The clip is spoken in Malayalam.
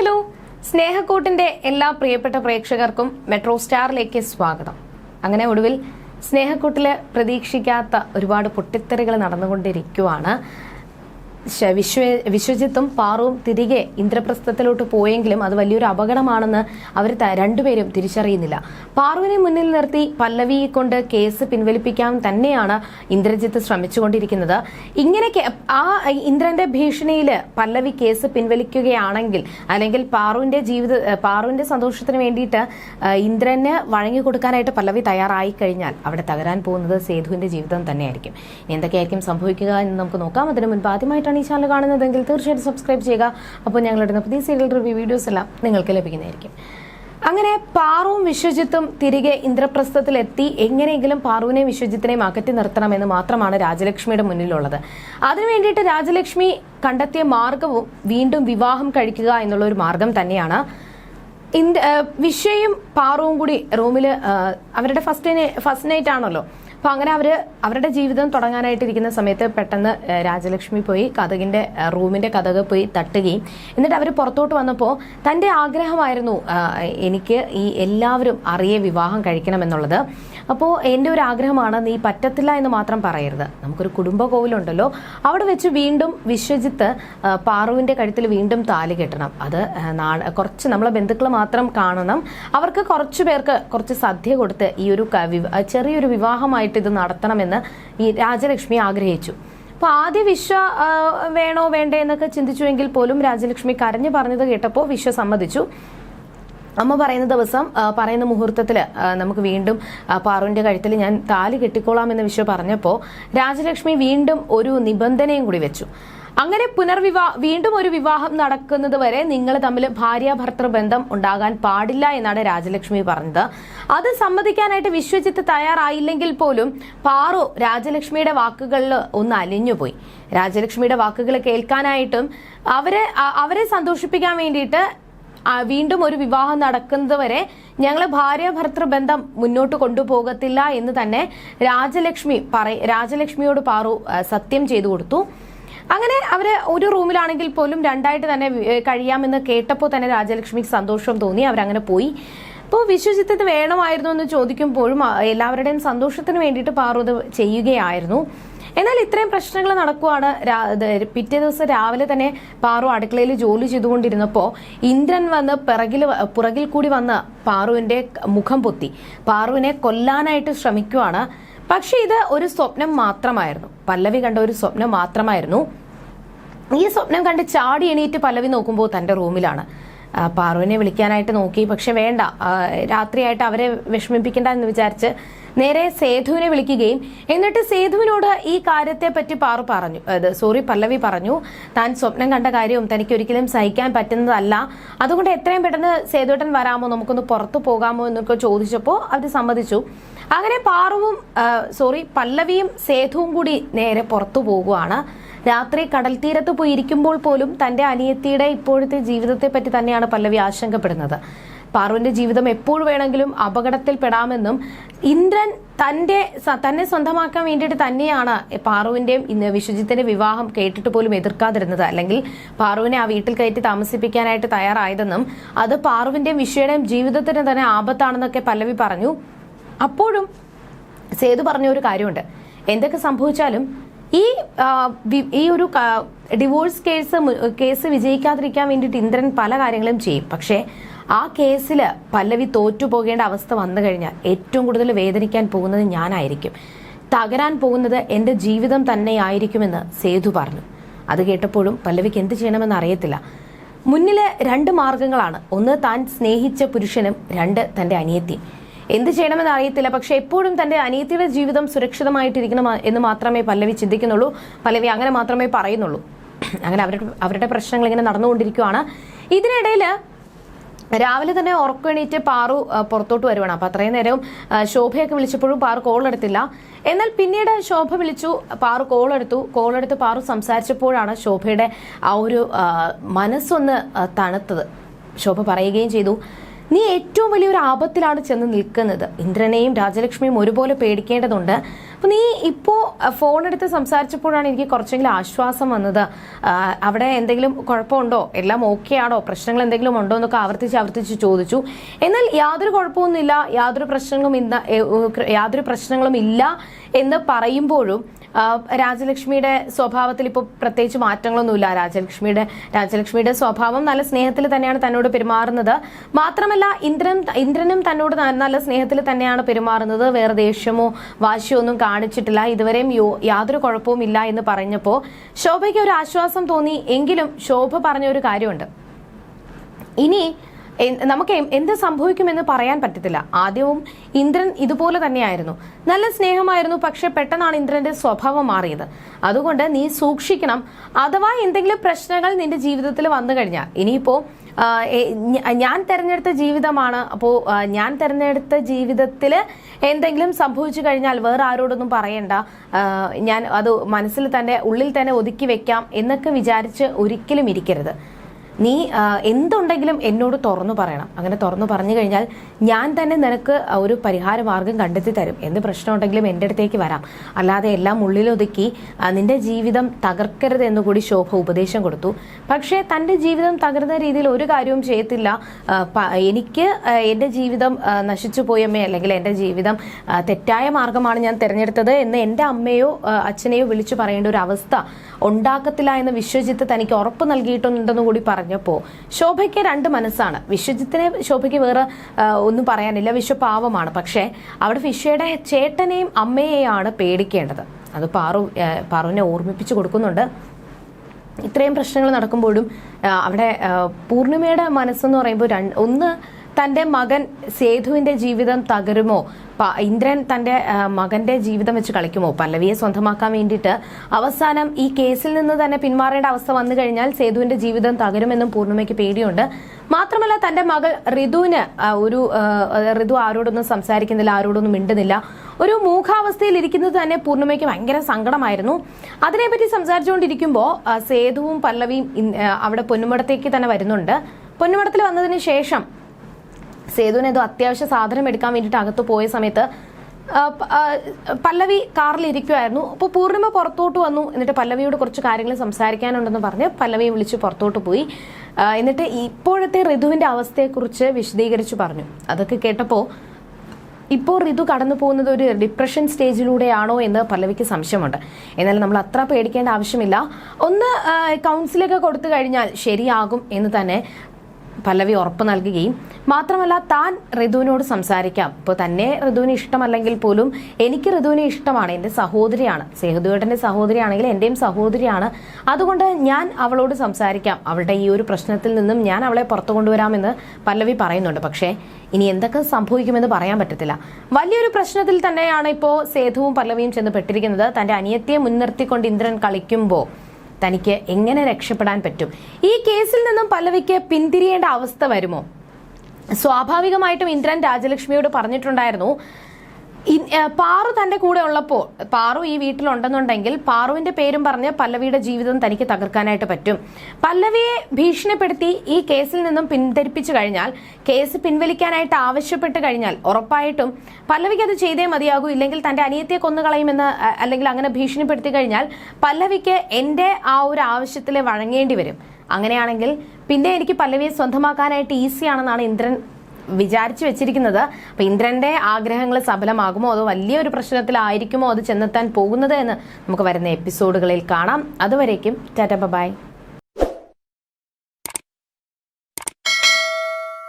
ഹലോ. സ്നേഹക്കൂട്ടിന്റെ എല്ലാ പ്രിയപ്പെട്ട പ്രേക്ഷകർക്കും മെട്രോ സ്റ്റാറിലേക്ക് സ്വാഗതം. അങ്ങനെ ഒടുവിൽ സ്നേഹക്കൂട്ടിൽ പ്രതീക്ഷിക്കാത്ത ഒരുപാട് പൊട്ടിത്തെറികൾ നടന്നുകൊണ്ടിരിക്കുവാണ്. വിശ്വ വിശ്വജിത്തും പാറുവും തിരികെ ഇന്ദ്രപ്രസ്ഥത്തിലോട്ട് പോയെങ്കിലും അത് വലിയൊരു അപകടമാണെന്ന് അവർ രണ്ടുപേരും തിരിച്ചറിയുന്നില്ല. പാറുവിനെ മുന്നിൽ നിർത്തി പല്ലവിയെ കൊണ്ട് കേസ് പിൻവലിപ്പിക്കാൻ തന്നെയാണ് ഇന്ദ്രജിത്ത് ശ്രമിച്ചുകൊണ്ടിരിക്കുന്നത്. ഇങ്ങനെ ആ ഇന്ദ്രന്റെ ഭീഷണിയിൽ പല്ലവി കേസ് പിൻവലിക്കുകയാണെങ്കിൽ അല്ലെങ്കിൽ പാറുവിന്റെ ജീവിത പാറുവിന്റെ സന്തോഷത്തിന് വേണ്ടിയിട്ട് ഇന്ദ്രന് വഴങ്ങി കൊടുക്കാനായിട്ട് പല്ലവി തയ്യാറായി കഴിഞ്ഞാൽ അവിടെ തകരാൻ പോകുന്നത് സേതുവിന്റെ ജീവിതം തന്നെയായിരിക്കും. എന്തൊക്കെയായിരിക്കും സംഭവിക്കുക എന്ന് നമുക്ക് നോക്കാം. അതിനു മുൻപ് ആദ്യമായിട്ടാണ് ഈ ചാനൽ കാണുന്നതെങ്കിൽ തീർച്ചയായിട്ടും സബ്സ്ക്രൈബ് ചെയ്യുക. അപ്പോൾ ഞങ്ങളിടുന്ന പുതിയ സീരിയൽ റിവ്യൂ വീഡിയോസ് എല്ലാം നിങ്ങൾക്ക് ലഭിക്കുന്നതായിരിക്കും. അങ്ങനെ പാറുവും വിശ്വജിത്തും തിരികെ ഇന്ദ്രപ്രസ്ഥത്തിലെത്തി. എങ്ങനെയെങ്കിലും പാറുവിനെയും വിശ്വജിത്തിനെയും അകറ്റി നിർത്തണമെന്ന് മാത്രമാണ് രാജലക്ഷ്മിയുടെ മുന്നിലുള്ളത്. അതിനു വേണ്ടിയിട്ട് രാജലക്ഷ്മി കണ്ടെത്തിയ മാർഗവും വീണ്ടും വിവാഹം കഴിക്കുക എന്നുള്ള ഒരു മാർഗം തന്നെയാണ്. ഇന്ത് വിശ്വയും പാറുവും കൂടി റൂമിൽ അവരുടെ ഫസ്റ്റ് ഫസ്റ്റ് നൈറ്റ് ആണല്ലോ. അപ്പൊ അങ്ങനെ അവർ അവരുടെ ജീവിതം തുടങ്ങാനായിട്ടിരിക്കുന്ന സമയത്ത് പെട്ടെന്ന് രാജലക്ഷ്മി പോയി കഥകിന്റെ റൂമിന്റെ കഥക് പോയി തട്ടുകയും. എന്നിട്ട് അവർ പുറത്തോട്ട് വന്നപ്പോൾ തന്റെ ആഗ്രഹമായിരുന്നു എനിക്ക് ഈ എല്ലാവരും അറിയെ വിവാഹം കഴിക്കണമെന്നുള്ളത്. അപ്പോൾ എന്റെ ഒരു ആഗ്രഹമാണ് നീ പറ്റത്തില്ല എന്ന് മാത്രം പറയരുത്. നമുക്കൊരു കുടുംബ കോവിലുണ്ടല്ലോ അവിടെ വെച്ച് വീണ്ടും വിശ്വജിത്ത് പാറുവിന്റെ കഴുത്തിൽ വീണ്ടും താലി കെട്ടണം. അത് കുറച്ച് നമ്മളെ ബന്ധുക്കൾ മാത്രം കാണണം. അവർക്ക് കുറച്ച് പേർക്ക് കുറച്ച് സദ്യ കൊടുത്ത് ഈ ഒരു ചെറിയൊരു വിവാഹമായിട്ട് ഇത് നടത്തണമെന്ന് ഈ രാജലക്ഷ്മി ആഗ്രഹിച്ചു. അപ്പോൾ ആദ്യ വിശ്വ വേണോ വേണ്ടേ എന്നൊക്കെ ചിന്തിച്ചുവെങ്കിൽ പോലും രാജലക്ഷ്മി കരഞ്ഞു പറഞ്ഞത് കേട്ടപ്പോൾ വിശ്വ സമ്മതിച്ചു. അമ്മ പറയുന്ന ദിവസം പറയുന്ന മുഹൂർത്തത്തിൽ നമുക്ക് വീണ്ടും പാറുവിന്റെ കഴുത്തിൽ ഞാൻ താലി കെട്ടിക്കോളാം എന്ന വിഷയം പറഞ്ഞപ്പോൾ രാജലക്ഷ്മി വീണ്ടും ഒരു നിബന്ധനയും കൂടി വെച്ചു. അങ്ങനെ പുനർവിവാ വീണ്ടും ഒരു വിവാഹം നടക്കുന്നത് വരെ നിങ്ങൾ തമ്മിൽ ഭാര്യ ഭർത്തൃ ബന്ധം ഉണ്ടാകാൻ പാടില്ല എന്നാണ് രാജലക്ഷ്മി പറഞ്ഞത്. അത് സമ്മതിക്കാനായിട്ട് വിശ്വജിത്ത് തയ്യാറായില്ലെങ്കിൽ പോലും പാറു രാജലക്ഷ്മിയുടെ വാക്കുകളിൽ ഒന്ന് അലിഞ്ഞുപോയി രാജലക്ഷ്മിയുടെ വാക്കുകൾ കേൾക്കാനായിട്ടും അവരെ അവരെ സന്തോഷിപ്പിക്കാൻ വേണ്ടിയിട്ട് വീണ്ടും ഒരു വിവാഹം നടക്കുന്നത് വരെ ഞങ്ങൾ ഭാര്യ ഭർത്തൃ ബന്ധം മുന്നോട്ട് കൊണ്ടുപോകത്തില്ല എന്ന് തന്നെ രാജലക്ഷ്മി പറ രാജലക്ഷ്മിയോട് പാറു സത്യം ചെയ്തു കൊടുത്തു. അങ്ങനെ അവർ ഒരു റൂമിലാണെങ്കിൽ പോലും രണ്ടായിട്ട് തന്നെ കഴിയാമെന്ന് കേട്ടപ്പോൾ തന്നെ രാജലക്ഷ്മിക്ക് സന്തോഷം തോന്നി അവരങ്ങനെ പോയി. അപ്പോൾ വിശ്വജിത്ത് വേണമായിരുന്നു എന്ന് ചോദിക്കുമ്പോഴും എല്ലാവരുടെയും സന്തോഷത്തിന് വേണ്ടിയിട്ട് പാറു അത് ചെയ്യുകയായിരുന്നു. എന്നാൽ ഇത്രയും പ്രശ്നങ്ങൾ നടക്കുവാണ് പിറ്റേ ദിവസം രാവിലെ തന്നെ പാറു അടുക്കളയിൽ ജോലി ചെയ്തുകൊണ്ടിരുന്നപ്പോൾ ഇന്ദ്രൻ വന്ന് പിറകിൽ പുറകിൽ കൂടി വന്ന് പാറുവിന്റെ മുഖം പൊത്തി. പാറുവിനെ കൊല്ലാനായിട്ട് ശ്രമിക്കുവാണ്. പക്ഷെ ഇത് ഒരു സ്വപ്നം മാത്രമായിരുന്നു. പല്ലവി കണ്ട ഒരു സ്വപ്നം മാത്രമായിരുന്നു. ഈ സ്വപ്നം കണ്ട് ചാടി എണീറ്റ് പല്ലവി നോക്കുമ്പോൾ തന്റെ റൂമിലാണ്. പാറുവിനെ വിളിക്കാനായിട്ട് നോക്കി. പക്ഷെ വേണ്ട രാത്രിയായിട്ട് അവരെ വിഷമിപ്പിക്കണ്ട എന്ന് വിചാരിച്ച് നേരെ സേതുവിനെ വിളിക്കുകയും എന്നിട്ട് സേതുവിനോട് ഈ കാര്യത്തെ പറ്റി പാറു പറഞ്ഞു. സോറി പല്ലവി പറഞ്ഞു. താൻ സ്വപ്നം കണ്ട കാര്യവും തനിക്ക് ഒരിക്കലും സഹിക്കാൻ പറ്റുന്നതല്ല. അതുകൊണ്ട് എത്രയും പെട്ടെന്ന് സേതുവേട്ടൻ വരാമോ? നമുക്കൊന്ന് പുറത്തു പോകാമോ എന്നൊക്കെ ചോദിച്ചപ്പോൾ അവർ സമ്മതിച്ചു. അങ്ങനെ പാറുവും സോറി പല്ലവിയും സേതുവും കൂടി നേരെ പുറത്തു പോകുവാണ്. രാത്രി കടൽ തീരത്ത് പോയിരിക്കുമ്പോൾ പോലും തന്റെ അനിയത്തിയുടെ ഇപ്പോഴത്തെ ജീവിതത്തെ പറ്റി തന്നെയാണ് പല്ലവി ആശങ്കപ്പെടുന്നത്. പാറുവിന്റെ ജീവിതം എപ്പോൾ വേണമെങ്കിലും അപകടത്തിൽ പെടാമെന്നും ഇന്ദ്രൻ തന്റെ തന്നെ സ്വന്തമാക്കാൻ വേണ്ടിയിട്ട് തന്നെയാണ് പാറുവിന്റെയും ഇന്ന് വിശ്വജിത്തിന്റെ വിവാഹം കേട്ടിട്ട് പോലും എതിർക്കാതിരുന്നത്. അല്ലെങ്കിൽ പാറുവിനെ ആ വീട്ടിൽ കയറ്റി താമസിപ്പിക്കാനായിട്ട് തയ്യാറായതെന്നും അത് പാറുവിന്റെയും വിശ്വയുടെയും ജീവിതത്തിന് തന്നെ ആപത്താണെന്നൊക്കെ പല്ലവി പറഞ്ഞു. അപ്പോഴും സേതു പറഞ്ഞ ഒരു കാര്യമുണ്ട്. എന്തൊക്കെ സംഭവിച്ചാലും ഈ ഈ ഒരു ഡിവോഴ്സ് കേസ് കേസ് വിജയിക്കാതിരിക്കാൻ വേണ്ടിയിട്ട് ഇന്ദ്രൻ പല കാര്യങ്ങളും ചെയ്യും. പക്ഷേ ആ കേസിൽ പല്ലവി തോറ്റു പോകേണ്ട അവസ്ഥ വന്നു കഴിഞ്ഞാൽ ഏറ്റവും കൂടുതൽ വേദനിക്കാൻ പോകുന്നത് ഞാനായിരിക്കും. തകരാൻ പോകുന്നത് എന്റെ ജീവിതം തന്നെയായിരിക്കുമെന്ന് സേതു പറഞ്ഞു. അത് കേട്ടപ്പോഴും പല്ലവിക്ക് എന്ത് ചെയ്യണമെന്ന് അറിയത്തില്ല. മുന്നിലെ രണ്ട് മാർഗങ്ങളാണ്. ഒന്ന് താൻ സ്നേഹിച്ച പുരുഷനും രണ്ട് തന്റെ അനിയത്തി എന്ത് ചെയ്യണമെന്ന് അറിയത്തില്ല. പക്ഷെ എപ്പോഴും തന്റെ അനിയത്തിയുടെ ജീവിതം സുരക്ഷിതമായിട്ടിരിക്കണം എന്ന് മാത്രമേ പല്ലവി ചിന്തിക്കുന്നുള്ളൂ. പല്ലവി അങ്ങനെ മാത്രമേ പറയുന്നുള്ളൂ. അങ്ങനെ അവരുടെ അവരുടെ പ്രശ്നങ്ങൾ ഇങ്ങനെ നടന്നുകൊണ്ടിരിക്കുകയാണ് ഇതിനിടയിൽ രാവിലെ തന്നെ ഉറക്കണീറ്റ് പാറു പുറത്തോട്ട് വരുവാണ്. അപ്പൊ അത്രയും നേരവും ശോഭയൊക്കെ വിളിച്ചപ്പോഴും പാറു കോൾ എടുത്തില്ല. എന്നാൽ പിന്നീട് ശോഭ വിളിച്ചു പാറു കോൾ എടുത്തു. കോൾ എടുത്ത് പാറു സംസാരിച്ചപ്പോഴാണ് ശോഭയുടെ ആ ഒരു മനസ്സൊന്ന് തണുത്തത്. ശോഭ പറയുകയും ചെയ്തു. നീ ഏറ്റവും വലിയൊരു ആപത്തിലാണ് ചെന്ന് നിൽക്കുന്നത്. ഇന്ദ്രനെയും രാജലക്ഷ്മിയും ഒരുപോലെ പേടിക്കേണ്ടതുണ്ട്. അപ്പൊ നീ ഇപ്പോ ഫോൺ എടുത്ത് സംസാരിച്ചപ്പോഴാണ് എനിക്ക് കുറച്ചെങ്കിലും ആശ്വാസം വന്നത്. അവിടെ എന്തെങ്കിലും കുഴപ്പമുണ്ടോ? എല്ലാം ഓക്കെ ആണോ? പ്രശ്നങ്ങൾ എന്തെങ്കിലും ഉണ്ടോ എന്നൊക്കെ ആവർത്തിച്ച് ആവർത്തിച്ച് ചോദിച്ചു. എന്നാൽ യാതൊരു കുഴപ്പമൊന്നുമില്ല യാതൊരു പ്രശ്നങ്ങളും ഇന്ന യാതൊരു പ്രശ്നങ്ങളും ഇല്ല എന്ന് പറയുമ്പോഴും രാജലക്ഷ്മിയുടെ സ്വഭാവത്തിൽ ഇപ്പോൾ പ്രത്യേകിച്ച് മാറ്റങ്ങളൊന്നുമില്ല. രാജലക്ഷ്മിയുടെ രാജലക്ഷ്മിയുടെ സ്വഭാവം നല്ല സ്നേഹത്തിൽ തന്നെയാണ് തന്നോട് പെരുമാറുന്നത്. മാത്രമല്ല ഇന്ദ്രൻ ഇന്ദ്രനും തന്നോട് നല്ല സ്നേഹത്തിൽ തന്നെയാണ് പെരുമാറുന്നത്. വേറെ ദേഷ്യമോ വാശിയോ ഒന്നും കാണിച്ചിട്ടില്ല. ഇതുവരെയും യാതൊരു കുഴപ്പവും ഇല്ല എന്ന് പറഞ്ഞപ്പോൾ ശോഭയ്ക്ക് ഒരു ആശ്വാസം തോന്നി. എങ്കിലും ശോഭ പറഞ്ഞ ഒരു കാര്യമുണ്ട്. ഇനി നമുക്ക് എന്ത് സംഭവിക്കുമെന്ന് പറയാൻ പറ്റത്തില്ല. ആദ്യവും ഇന്ദ്രൻ ഇതുപോലെ തന്നെയായിരുന്നു. നല്ല സ്നേഹമായിരുന്നു പക്ഷെ പെട്ടെന്നാണ് ഇന്ദ്രന്റെ സ്വഭാവം മാറിയത്. അതുകൊണ്ട് നീ സൂക്ഷിക്കണം. അഥവാ എന്തെങ്കിലും പ്രശ്നങ്ങൾ നിന്റെ ജീവിതത്തിൽ വന്നു കഴിഞ്ഞാൽ ഇനിയിപ്പോ ഞാൻ തെരഞ്ഞെടുത്ത ജീവിതമാണ്. അപ്പോൾ ഞാൻ തെരഞ്ഞെടുത്ത ജീവിതത്തിൽ എന്തെങ്കിലും സംഭവിച്ചു കഴിഞ്ഞാൽ വേറെ ആരോടൊന്നും പറയണ്ട. ഞാൻ അത് മനസ്സിൽ തന്നെ ഉള്ളിൽ തന്നെ ഒതുക്കി വെക്കാം എന്നൊക്കെ വിചാരിച്ച് ഒരിക്കലും ഇരിക്കരുത്. നീ എന്തുണ്ടെങ്കിലും എന്നോട് തുറന്നു പറയണം. അങ്ങനെ തുറന്നു പറഞ്ഞു കഴിഞ്ഞാൽ ഞാൻ തന്നെ നിനക്ക് ഒരു പരിഹാരമാർഗം കണ്ടെത്തി തരും. എന്ത് പ്രശ്നമുണ്ടെങ്കിലും എന്റെ അടുത്തേക്ക് വരാം. അല്ലാതെ എല്ലാം ഉള്ളിലൊതുക്കി നിന്റെ ജീവിതം തകർക്കരുത് എന്ന് കൂടി ശോഭ ഉപദേശം കൊടുത്തു. പക്ഷേ തന്റെ ജീവിതം തകർന്ന രീതിയിൽ ഒരു കാര്യവും ചെയ്യത്തില്ല. എനിക്ക് എന്റെ ജീവിതം നശിച്ചു പോയമ്മേ അല്ലെങ്കിൽ എന്റെ ജീവിതം തെറ്റായ മാർഗമാണ് ഞാൻ തിരഞ്ഞെടുത്തത് എന്ന് എന്റെ അമ്മയോ അച്ഛനെയോ വിളിച്ചു പറയേണ്ട ഒരു അവസ്ഥ ഉണ്ടാക്കത്തില്ല എന്ന് വിശ്വജിത്ത് തനിക്ക് ഉറപ്പ് നൽകിയിട്ടുണ്ടെന്ന് കൂടി പറഞ്ഞപ്പോൾ ശോഭയ്ക്ക് രണ്ട് മനസ്സാണ്. വിശ്വജിത്തിനെ ശോഭയ്ക്ക് വേറെ ഒന്നും പറയാനില്ല. വിശ്വ പാവമാണ് പക്ഷേ അവിടെ വിശ്വയുടെ ചേട്ടനെയും അമ്മയെയാണ് പേടിക്കേണ്ടത്. അത് പാറു പാറുവിനെ ഓർമ്മിപ്പിച്ചു കൊടുക്കുന്നുണ്ട്. ഇത്രയും പ്രശ്നങ്ങൾ നടക്കുമ്പോഴും അവിടെ പൂർണിമയുടെ മനസ്സെന്ന് പറയുമ്പോൾ ഒന്ന് തന്റെ മകൻ സേതുവിന്റെ ജീവിതം തകരുമോ? ഇന്ദ്രൻ തന്റെ മകന്റെ ജീവിതം വെച്ച് കളിക്കുമോ? പല്ലവിയെ സ്വന്തമാക്കാൻ വേണ്ടിയിട്ട് അവസാനം ഈ കേസിൽ നിന്ന് തന്നെ പിന്മാറേണ്ട അവസ്ഥ വന്നു കഴിഞ്ഞാൽ സേതുവിന്റെ ജീവിതം തകരുമെന്നും പൂർണിമയ്ക്ക് പേടിയുണ്ട്. മാത്രമല്ല തന്റെ മകൾ ഋതുവിന് ഒരു ഋതു ആരോടൊന്നും സംസാരിക്കുന്നില്ല ആരോടൊന്നും മിണ്ടുന്നില്ല. ഒരു മൂഖാവസ്ഥയിൽ ഇരിക്കുന്നത് തന്നെ പൂർണിമയ്ക്ക് ഭയങ്കര സങ്കടമായിരുന്നു. അതിനെപ്പറ്റി സംസാരിച്ചുകൊണ്ടിരിക്കുമ്പോൾ സേതുവും പല്ലവിയും അവിടെ പൊന്നുമടത്തേക്ക് തന്നെ വരുന്നുണ്ട്. പൊന്നുമടത്തിൽ വന്നതിന് ശേഷം സേതുവിന് ഏതോ അത്യാവശ്യ സാധനം എടുക്കാൻ വേണ്ടിയിട്ട് അകത്ത് പോയ സമയത്ത് പല്ലവി കാറിൽ ഇരിക്കുമായിരുന്നു അപ്പോൾ പൂർണിമ പുറത്തോട്ട് വന്നു. എന്നിട്ട് പല്ലവിയോട് കുറച്ച് കാര്യങ്ങൾ സംസാരിക്കാനുണ്ടെന്ന് പറഞ്ഞ് പല്ലവിയെ വിളിച്ച് പുറത്തോട്ട് പോയി. എന്നിട്ട് ഇപ്പോഴത്തെ ഋതുവിന്റെ അവസ്ഥയെക്കുറിച്ച് വിശദീകരിച്ചു പറഞ്ഞു. അതൊക്കെ കേട്ടപ്പോൾ ഇപ്പോൾ ഋതു കടന്നു പോകുന്നത് ഒരു ഡിപ്രഷൻ സ്റ്റേജിലൂടെയാണോ എന്ന് പല്ലവിക്ക് സംശയമുണ്ട്. എന്നാലും നമ്മൾ അത്ര പേടിക്കേണ്ട ആവശ്യമില്ല. ഒന്ന് കൗൺസിലൊക്കെ കൊടുത്തു കഴിഞ്ഞാൽ ശരിയാകും എന്ന് തന്നെ പല്ലവി ഉറപ്പ് നൽകുകയും മാത്രമല്ല താൻ ഋതുവിനോട് സംസാരിക്കാം. ഇപ്പോൾ തന്നെ ഋതുവിന് ഇഷ്ടമല്ലെങ്കിൽ പോലും എനിക്ക് ഋതുവിനെ ഇഷ്ടമാണ് എന്റെ സഹോദരിയാണ്. സേതുവേട്ടന്റെ സഹോദരിയാണെങ്കിൽ എന്റെയും സഹോദരിയാണ്. അതുകൊണ്ട് ഞാൻ അവളോട് സംസാരിക്കാം. അവളുടെ ഈ ഒരു പ്രശ്നത്തിൽ നിന്നും ഞാൻ അവളെ പുറത്തു കൊണ്ടുവരാമെന്ന് പല്ലവി പറയുന്നുണ്ട്. പക്ഷേ ഇനി എന്തൊക്കെ സംഭവിക്കുമെന്ന് പറയാൻ പറ്റത്തില്ല. വലിയൊരു പ്രശ്നത്തിൽ തന്നെയാണ് ഇപ്പോൾ സേതുവും പല്ലവിയും ചെന്ന് പെട്ടിരിക്കുന്നത്. തന്റെ അനിയത്തിയെ മുൻനിർത്തിക്കൊണ്ട് ഇന്ദ്രൻ കളിക്കുമ്പോൾ തനിക്ക് എങ്ങനെ രക്ഷപ്പെടാൻ പറ്റും? ഈ കേസിൽ നിന്നും പല്ലവിക്ക് പിന്തിരിയേണ്ട അവസ്ഥ വരുമോ? സ്വാഭാവികമായിട്ടും ഇന്ദ്രൻ രാജലക്ഷ്മിയോട് പറഞ്ഞിട്ടുണ്ടായിരുന്നു പാറു തന്റെ കൂടെ ഉള്ളപ്പോൾ പാറു ഈ വീട്ടിലുണ്ടെന്നുണ്ടെങ്കിൽ പാറുവിന്റെ പേരും പറഞ്ഞ് പല്ലവിയുടെ ജീവിതം തനിക്ക് തകർക്കാനായിട്ട് പറ്റും. പല്ലവിയെ ഭീഷണിപ്പെടുത്തി ഈ കേസിൽ നിന്നും പിന്തിരിപ്പിച്ചു കഴിഞ്ഞാൽ കേസ് പിൻവലിക്കാനായിട്ട് ആവശ്യപ്പെട്ട് കഴിഞ്ഞാൽ ഉറപ്പായിട്ടും പല്ലവിക്ക് അത് ചെയ്തേ മതിയാകൂ ഇല്ലെങ്കിൽ തന്റെ അനിയത്തെ കൊന്നുകളയുമെന്ന് അല്ലെങ്കിൽ അങ്ങനെ ഭീഷണിപ്പെടുത്തി കഴിഞ്ഞാൽ പല്ലവിക്ക് എന്റെ ആ ഒരു ആവശ്യത്തിൽ വഴങ്ങേണ്ടി വരും. അങ്ങനെയാണെങ്കിൽ പിന്നെ എനിക്ക് പല്ലവിയെ സ്വന്തമാക്കാനായിട്ട് ഈസിയാണെന്നാണ് ഇന്ദ്രൻ വിചാരിച്ചു വെച്ചിരിക്കുന്നത് അപ്പൊ ഇന്ദ്രന്റെ ആഗ്രഹങ്ങൾ സഫലമാകുമോ അതോ വലിയൊരു പ്രശ്നത്തിലായിരിക്കുമോ അത് ചെന്നെത്താൻ പോകുന്നത് എന്ന് നമുക്ക് വരുന്ന എപ്പിസോഡുകളിൽ കാണാം. അതുവരേക്കും ടാറ്റ ബൈ.